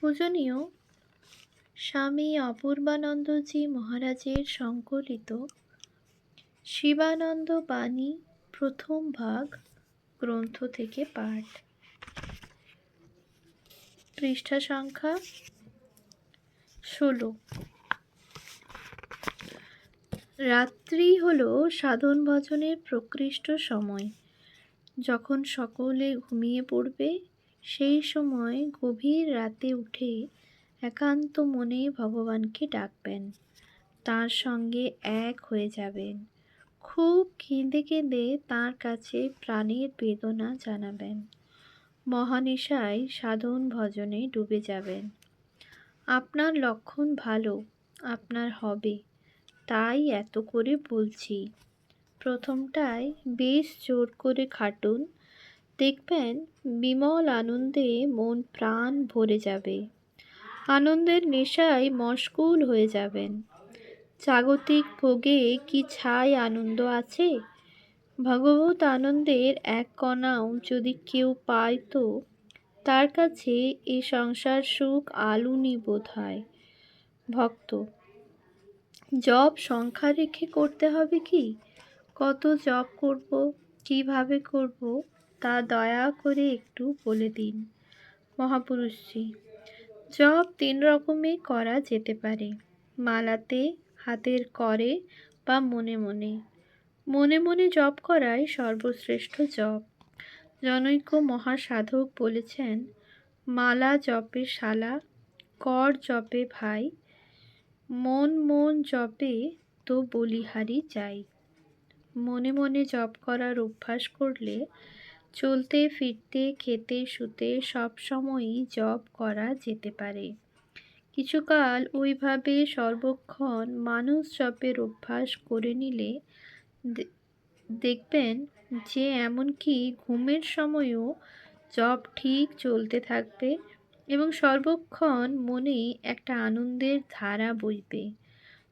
পূজনীয় স্বামী অপূর্বানন্দজি মহারাজের সংকলিত শিবানন্দ বাণী প্রথম ভাগ, গ্রন্থ থেকে পাঠ। পৃষ্ঠা সংখ্যা ষোলো। রাত্রি হল সাধন ভজনের প্রকৃষ্ট সময়। যখন সকলে ঘুমিয়ে পড়বে সেই সময় গভীর রাতে উঠে একান্ত মনে ভগবানকে ডাকবেন। তার সঙ্গে এক হয়ে যাবেন। খুব কেঁদে কেঁদে তাঁর কাছে প্রাণের বেদনা জানাবেন। মহানিশায় সাধন ভজনে ডুবে যাবেন। আপনার লক্ষণ ভালো, আপনার হবে, তাই এত করে বলছি। প্রথমটায় বেশ জোর করে খাটুন দেখবেন বিমল আনন্দে মন প্রাণ ভরে যাবে। আনন্দের নেশায় মশগুল হয়ে যাবেন। জাগতিক ভোগে কি ছাই আনন্দ আছে? ভগবত আনন্দের এক কণাও যদি কেউ পায় তো তার কাছে এ সংসার সুখ আলুনি বোধ হয়। ভক্ত জব সংখ্যা রেখে করতে হবে কি? কত জব করব? কীভাবে করব? তা দয়া করে একটু বলে দিন। মহাপুরুষজি জব তিন রকমে করা যেতে পারে। মালাতে, হাতের করে বা মনে মনে। মনে মনে জপ করাই সর্বশ্রেষ্ঠ জপ। জনৈক মহাসাধক বলেছেন, মালা জপে শালা, কর জপে ভাই, মন মন জপে তো বলিহারি চাই মনে মনে জপ করার অভ্যাস করলে চলতে, ফিরতে, খেতে, শুতে সব সময়ই জপ করা যেতে পারে। কিছুকাল ওইভাবে সর্বক্ষণ মানুষ জপের অভ্যাস করে নিলে দেখবেন যে এমনকি ঘুমের সময়ও জব ঠিক চলতে থাকবে এবং সর্বক্ষণ মনে একটা আনন্দের ধারা বইবে।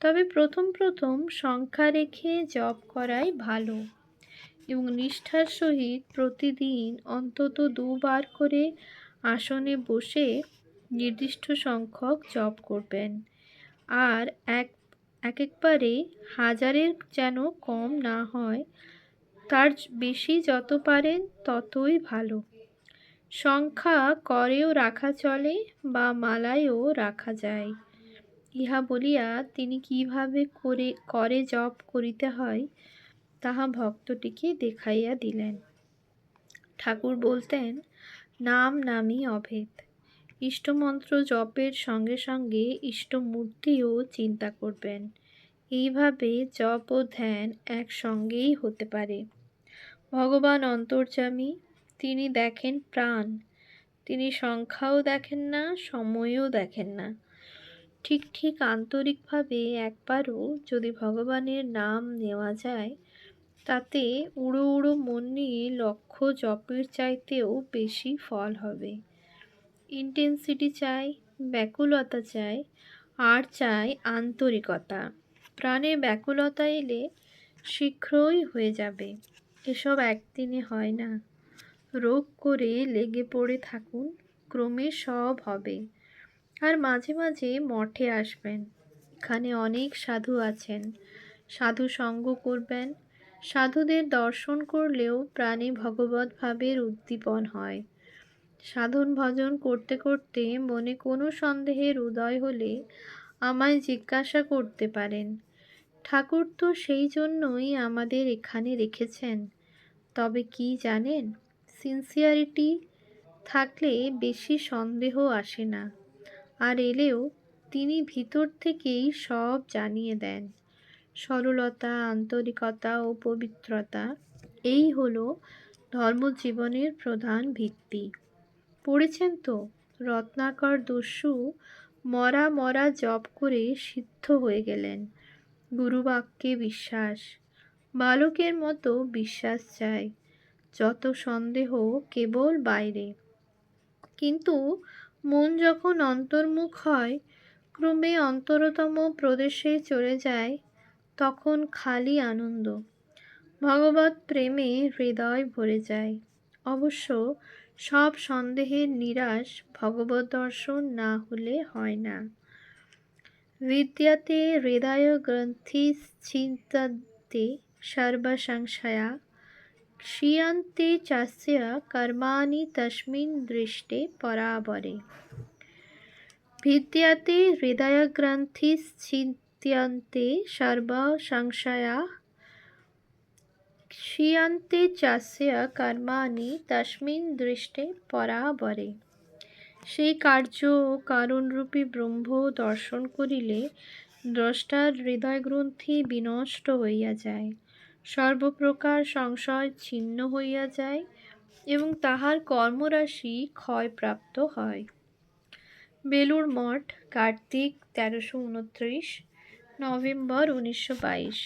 তবে প্রথম প্রথম সংখ্যা রেখে জব করাই ভালো। এবং নিষ্ঠার সহিত প্রতিদিন অন্তত দুবার করে আসনে বসে নির্দিষ্ট সংখ্যক জপ করবেন। আর এক এক একবারে হাজারের যেন কম না হয়, তার বেশি যত পারেন ততই ভালো। সংখ্যা করেও রাখা চলে বা মালায়ও রাখা যায়। ইহা বলিয়া তিনি কীভাবে করে করে জপ করিতে হয় তাহা ভক্তটিকে দেখাইয়া দিলেন। ঠাকুর বলতেন, নাম নামই অভেদ। ইষ্টমন্ত্র জপের সঙ্গে সঙ্গে ইষ্টমূর্তিও চিন্তা করবেন। এইভাবে জপ ও ধ্যান একসঙ্গেই হতে পারে। ভগবান অন্তর্যামী, তিনি দেখেন প্রাণ। তিনি সংখ্যাও দেখেন না, সময়ও দেখেন না। ঠিক ঠিক আন্তরিকভাবে একবারও যদি ভগবানের নাম নেওয়া যায় তাতে উড়ো উড়ো মন নিয়ে লক্ষ্য জপের চাইতেও বেশি ফল হবে। ইন্টেন্সিটি চাই, ব্যাকুলতা চাই, আর চাই আন্তরিকতা। প্রাণে ব্যাকুলতা এলে শীঘ্রই হয়ে যাবে। এসব একদিনে হয় না। রোগ করে লেগে পড়ে থাকুন, ক্রমে সব হবে। আর মাঝে মাঝে মঠে আসবেন। এখানে অনেক সাধু আছেন। সাধু সঙ্গ করবেন সাধুদের দর্শন করলেও প্রাণে ভগবত ভাবের উদ্দীপন হয়। সাধন ভজন করতে করতে মনে কোনো সন্দেহের উদয় হলে আমায় জিজ্ঞাসা করতে পারেন, ঠাকুর তো সেই জন্যই আমাদের এখানে রেখেছেন। তবে কি জানেন, সিনসিয়ারিটি থাকলে বেশি সন্দেহ আসে না। আর এলেও তিনি ভিতর থেকেই সব জানিয়ে দেন। সরলতা, আন্তরিকতা ও পবিত্রতা, এই হলো ধর্মজীবনের প্রধান ভিত্তি। পড়েছেন তো, রত্নাকর দস্যু মরা মরা জপ করে সিদ্ধ হয়ে গেলেন। গুরুবাক্যে বিশ্বাস, বালকের মতো বিশ্বাস চাই, যত সন্দেহ কেবল বাইরে। কিন্তু মন যখন অন্তর্মুখ হয়, ক্রমে অন্তরতম প্রদেশে চলে যায় তখন খালি আনন্দ। ভগবত প্রেমে হৃদয় ভরে যায়। অবশ্য সব সন্দেহের নিরাশ ভগবত দর্শন না হলে হয় না। বিদ্যাতে হৃদয় গ্রন্থি চিন্তাতে সর্বসংশয়া ক্রিয়ন্তে চাষিয়া কর্মাণি তস্মিন দৃষ্টে পরাবরে। বিদ্যাতে হৃদয়গ্রন্থিশ্চিন্ত ব্যক্তিয়ন্তে সর্ব সংশয়া। ক্ষীয়ান্তে চাস্য কর্মাণি তস্মিন দৃষ্টে পরাবরে। সেই কার্য কারণরূপী ব্রহ্ম দর্শন করিলে দ্রষ্টার হৃদয়গ্রন্থি বিনষ্ট হইয়া যায়, সর্বপ্রকার সংশয় ছিন্ন হইয়া যায় এবং তাহার কর্মরাশি ক্ষয়প্রাপ্ত হয়। বেলুর মঠ, কার্তিক তেরোশো উনত্রিশ নভেম্বর উনিশশো বাইশ।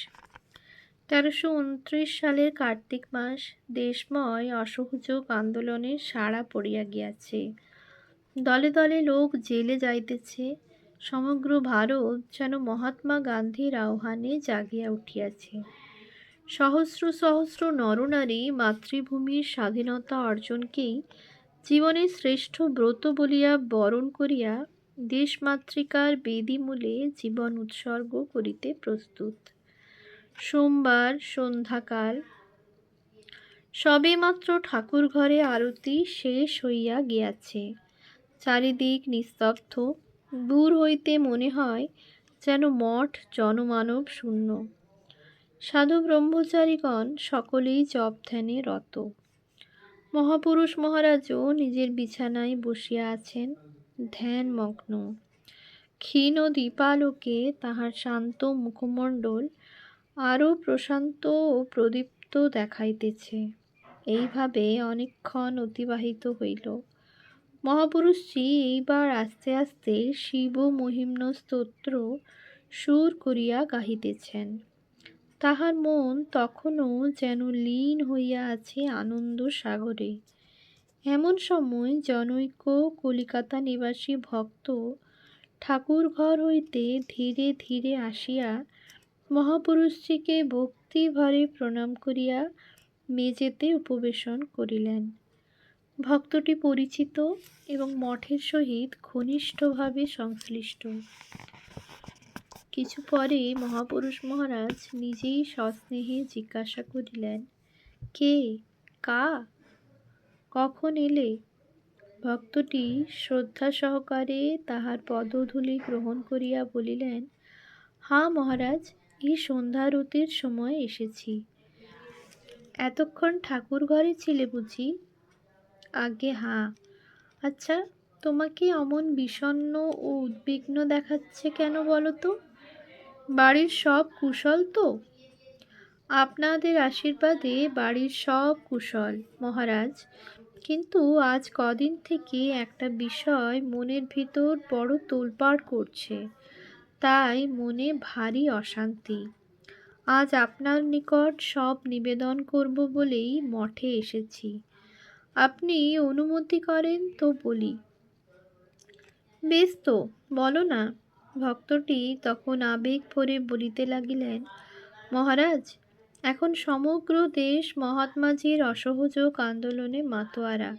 তেরোশো উনত্রিশ সালের কার্তিক মাস দেশময় অসহযোগ আন্দোলনে সাড়া পড়িয়া গিয়াছে। দলে দলে লোক জেলে যাইতেছে, সমগ্র ভারত যেন মহাত্মা গান্ধীর আহ্বানে জাগিয়া উঠিয়াছে। সহস্র সহস্র নরনারী মাতৃভূমির স্বাধীনতা অর্জনকেই জীবনের শ্রেষ্ঠ ব্রত বলিয়া বরণ করিয়া দেশমাতৃকার বেদিমূলে জীবন উৎসর্গ করিতে প্রস্তুত। সোমবার সন্ধ্যাকাল। সবেমাত্র ঠাকুর ঘরে আরতি শেষ হইয়া গিয়াছে। চারিদিক নিস্তব্ধ। দূর হইতে মনে হয় যেন মঠ জনমানব শূন্য। সাধু ব্রহ্মচারীগণ সকলেই জপ ধ্যানে রত। মহাপুরুষ মহারাজও নিজের বিছানায় বসিয়া আছেন। ধ্যানমগ্ন। ক্ষীণ দীপালোকে তাহার শান্ত মুখমণ্ডল আরও প্রশান্ত ও প্রদীপ্ত দেখাইতেছে। এইভাবে অনেকক্ষণ অতিবাহিত হইল। মহাপুরুষজি এইবার আস্তে আস্তে শিব মহিম্ন স্তোত্র সুর করিয়া গাহিতেছেন। তাহার মন তখনও যেন লীন হইয়া আছে আনন্দ সাগরে। এমন সময় জনৈক কলিকাতা নিবাসী ভক্ত ঠাকুর ঘর হইতে ধীরে ধীরে আসিয়া মহাপুরুষজিকে ভক্তিভরে প্রণাম করিয়া মেজেতে উপবেশন করিলেন। ভক্তটি পরিচিত এবং মঠের সহিত ঘনিষ্ঠভাবে সংশ্লিষ্ট। কিছু পরে মহাপুরুষ মহারাজ নিজেই সস্নেহে জিজ্ঞাসা করিলেন, কে? কা? কখন এলে? ভক্তটি শ্রদ্ধা সহকারে তাহার পদধূলি গ্রহণ করিয়া বলিলেন, হা মহারাজ এই সন্ধ্যারতির সময় এসেছি। এতক্ষণ ঠাকুর ঘরে ছিলে বুঝি? আগে হাঁ। আচ্ছা তোমাকে অমন বিষণ্ন ও উদ্বিগ্ন দেখাচ্ছে কেন বলো তো? বাড়ির সব কুশল তো? আপনাদের আশীর্বাদে বাড়ির সব কুশল, মহারাজ। কিন্তু আজ কদিন থেকে একটা বিষয় মনের ভিতর বড় তোলপাড় করছে। তাই মনে ভারী অশান্তি। আজ আপনার নিকট সব নিবেদন করব বলেই মঠে এসেছি। আপনি অনুমতি করেন তো বলি। বেশ তো, বলো না। ভক্তটি তখন আবেগ ভরে বলিতে লাগিলেন, মহারাজ এখন সমগ্র দেশ মহাত্মাজির অসহযোগ আন্দোলনে মাতোয়ারা।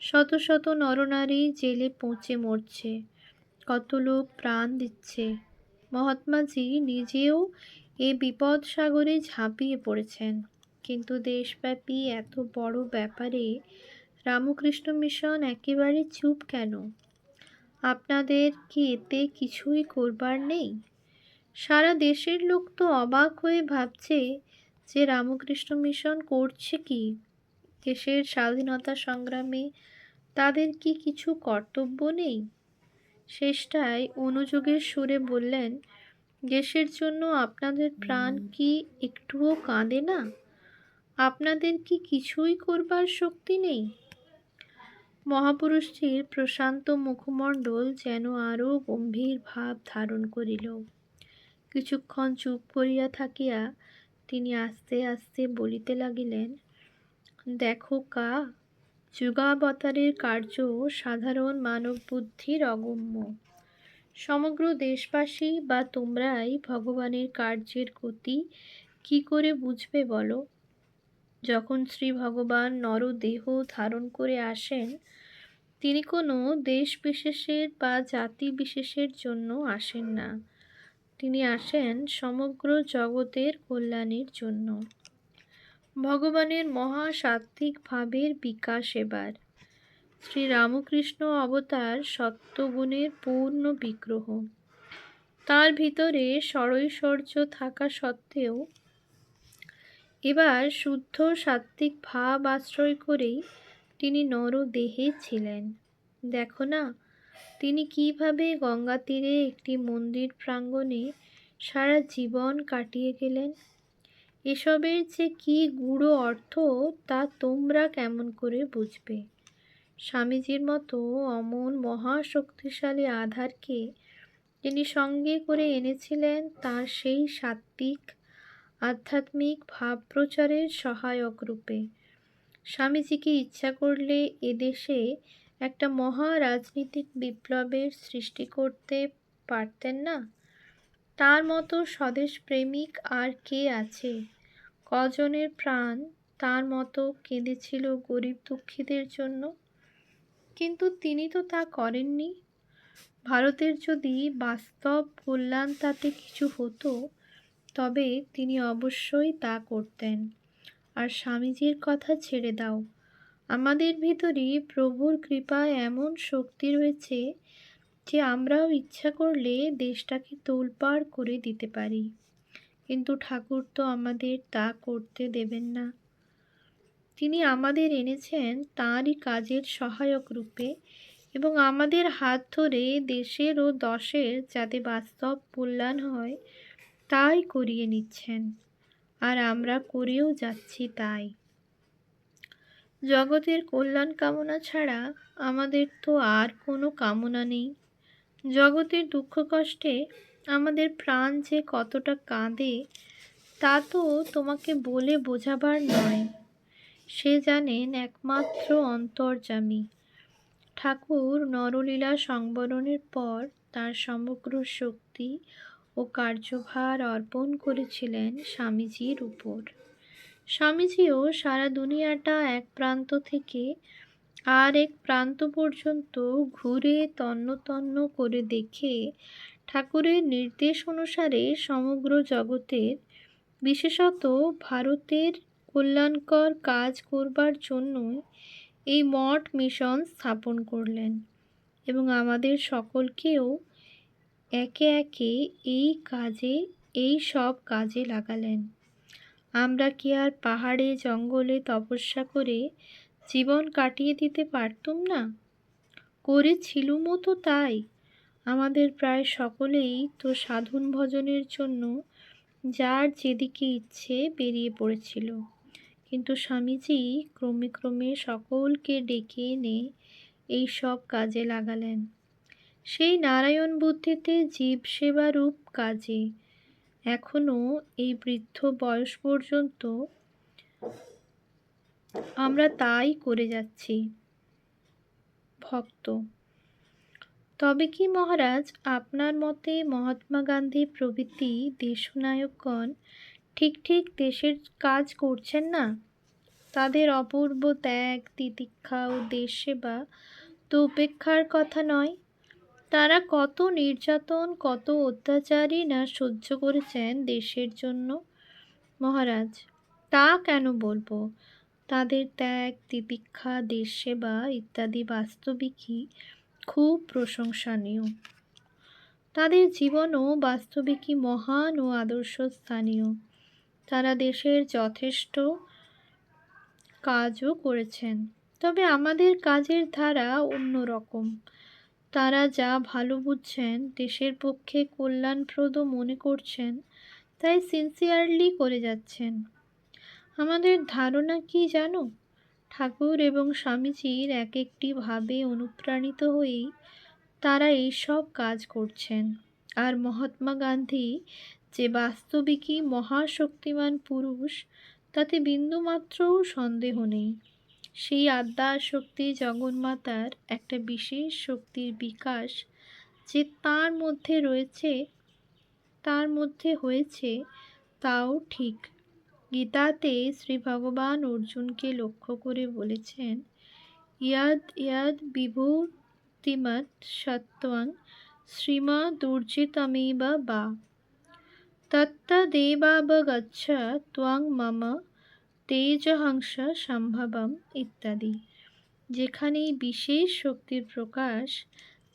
শত শত নরনারী জেলে পৌঁছে মরছে, কত লোক প্রাণ দিচ্ছে। মহাত্মাজি নিজেও এ বিপদ সাগরে ঝাঁপিয়ে পড়েছেন। কিন্তু দেশব্যাপী এত বড় ব্যাপারে রামকৃষ্ণ মিশন একেবারে চুপ কেন? আপনাদের কি এতে কিছুই করবার নেই? সারা দেশের লোক তো অবাক হয়ে ভাবছে যে রামকৃষ্ণ মিশন করছে কি? দেশের স্বাধীনতা সংগ্রামে তাদের কি কিছু কর্তব্য নেই? শেষটায় অনুযোগের সুরে বললেন দেশের জন্য আপনাদের প্রাণ কি একটুও কাঁদে না? আপনাদের কি কিছুই করবার শক্তি নেই? মহাপুরুষটির প্রশান্ত মুখমণ্ডল যেন আরও গম্ভীর ভাব ধারণ করিল। কিছুক্ষণ চুপ করিয়া থাকিয়া তিনি আস্তে আস্তে বলিতে লাগিলেন, দেখো কা, যুগাবতারের কার্য সাধারণ মানব বুদ্ধির অগম্য। সমগ্র দেশবাসী বা তোমরাই ভগবানের কার্যের গতি কি করে বুঝবে বলো? যখন শ্রী ভগবান নরদেহ ধারণ করে আসেন, তিনি কোনো দেশ বিশেষের বা জাতি বিশেষের জন্য আসেন না। তিনি আসেন সমগ্র জগতের কল্যাণের জন্য। ভগবানের মহা মহাসাত্ত্বিক ভাবের বিকাশ এবার। শ্রী রামকৃষ্ণ অবতার সত্যগুণের পূর্ণ বিগ্রহ। তার ভিতরে সরৈশ্বর্য থাকা সত্ত্বেও এবার শুদ্ধ সাত্ত্বিক ভাব আশ্রয় করেই তিনি নরদেহে ছিলেন। দেখো না তিনি কীভাবে গঙ্গা তীরে একটি মন্দির প্রাঙ্গণে সারা জীবন কাটিয়ে গেলেন? এসবের যে কি গূঢ় অর্থ তা তোমরা কেমন করে বুঝবে? স্বামীজির মতো অমন মহাশক্তিশালী আধারকে তিনি সঙ্গে করে এনেছিলেন, তার সেই সাত্ত্বিক আধ্যাত্মিক ভাব প্রচারের সহায়ক রূপে। স্বামীজিকে ইচ্ছা করলে এদেশে একটা মহা রাজনীতিক বিপ্লবের সৃষ্টি করতে পারতেন না? তার মতো স্বদেশ প্রেমিক আর কে আছে? কজনের প্রাণ তার মতো কেঁদেছিল গরিব দুঃখীদের জন্য? কিন্তু তিনি তো তা করেননি। ভারতের যদি বাস্তব কল্যাণ তাতে কিছু হতো, তবে তিনি অবশ্যই তা করতেন। আর স্বামীজির কথা ছেড়ে দাও। আমাদের ভিতরই প্রভুর কৃপায় এমন শক্তি রয়েছে যে আমরাও ইচ্ছা করলে দেশটাকে তোলপাড় করে দিতে পারি। কিন্তু ঠাকুর তো আমাদের তা করতে দেবেন না। তিনি আমাদের এনেছেন তাঁরই কাজের সহায়ক রূপে এবং আমাদের হাত ধরে দেশের ও দশের যাতে বাস্তব কল্যাণ হয়, তাই করিয়ে নিচ্ছেন। আর আমরা করেও যাচ্ছি তাই। জগতের কল্যাণ কামনা ছাড়া আমাদের তো আর কোনো কামনা নেই। জগতের দুঃখ কষ্টে আমাদের প্রাণ যে কতটা কাঁদে, তা তো তোমাকে বলে বোঝাবার নয়। সে জানেন একমাত্র অন্তর্জামী ঠাকুর নরলীলা সংবরণের পর তার সমগ্র শক্তি ও কার্যভার অর্পণ করেছিলেন স্বামীজির উপর। স্বামীজিও সারা দুনিয়াটা এক প্রান্ত থেকে আর এক প্রান্ত পর্যন্ত ঘুরে তন্ন তন্ন করে দেখে ঠাকুরের নির্দেশ অনুসারে সমগ্র জগতের, বিশেষত ভারতের কল্যাণকর কাজ করবার জন্য এই মঠ মিশন স্থাপন করলেন এবং আমাদের সকলকেও একে একে এই কাজে, এই সব কাজে লাগালেন। আমরা কি আর পাহাড়ে, জঙ্গলে তপস্যা করে জীবন কাটিয়ে দিতে পারতুম না? করেছিলুমও তো তাই। আমাদের প্রায় সকলেই তো সাধন ভজনের জন্য যার যেদিকে ইচ্ছে বেরিয়ে পড়েছিল। কিন্তু স্বামীজি ক্রমে ক্রমে সকলকে ডেকে এনে এই সব কাজে লাগালেন। সেই নারায়ণ বুদ্ধিতে জীব সেবারূপ কাজে এখনও এই বৃদ্ধ বয়স পর্যন্ত আমরা তাই করে যাচ্ছি, ভক্ত। তবে কি মহারাজ, আপনার মতে মহাত্মা গান্ধী প্রভৃতি দেশনায়কগণ ঠিক ঠিক দেশের কাজ করছেন না? তাদের অপূর্ব ত্যাগ, তিতিক্ষা ও দেশ সেবা তো উপেক্ষার কথা নয়। তারা কত নির্যাতন, কত অত্যাচারই না সহ্য করেছেন দেশের জন্য? মহারাজ, তা কেন বলব? তাদের ত্যাগ, তিতিক্ষা দেশ সেবা ইত্যাদি বাস্তবিকই খুব প্রশংসনীয়। তাদের জীবনও বাস্তবিকই মহান ও আদর্শ স্থানীয়। তারা দেশের যথেষ্ট কাজও করেছেন। তবে আমাদের কাজের ধারা অন্যরকম। তারা যা ভালো বুঝছেন, দেশের পক্ষে কল্যাণপ্রদ মনে করছেন, তাই সিনসিয়ারলি করে যাচ্ছেন। আমাদের ধারণা কি জানো? ঠাকুর এবং স্বামীজির এক একটি ভাবে অনুপ্রাণিত হয়েই তারা এইসব কাজ করছেন। আর মহাত্মা গান্ধী যে বাস্তবিকই মহাশক্তিমান পুরুষ, তাতে বিন্দুমাত্রও সন্দেহ নেই। সেই আদ্যার শক্তি জগন্মাতার একটা বিশেষ শক্তির বিকাশ যে তার মধ্যে রয়েছে, তার মধ্যে হয়েছে, তাও ঠিক। গীতাতে শ্রী ভগবান অর্জুনকে লক্ষ্য করে বলেছেন, ইয়াদ ইয়াদ বিভূতিমৎ সত্ত্বং শ্রীমদূর্জিতমেব বা। তত্তদেবাবগচ্ছ ত্বং মম তেজহংস সম্ভবম ইত্যাদি। যেখানে বিশেষ শক্তির প্রকাশ,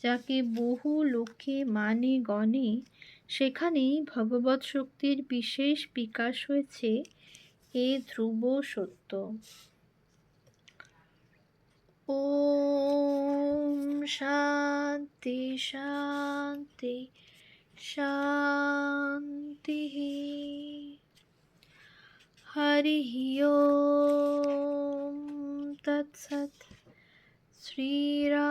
যাকে বহু লোকে মানে গণে, সেখানেই ভগবত শক্তির বিশেষ বিকাশ হয়েছে এ ধ্রুব সত্য। ওম শান্তি শান্তি শান্তি। হরি ওম তৎসৎ শ্রীরামকৃষ্ণ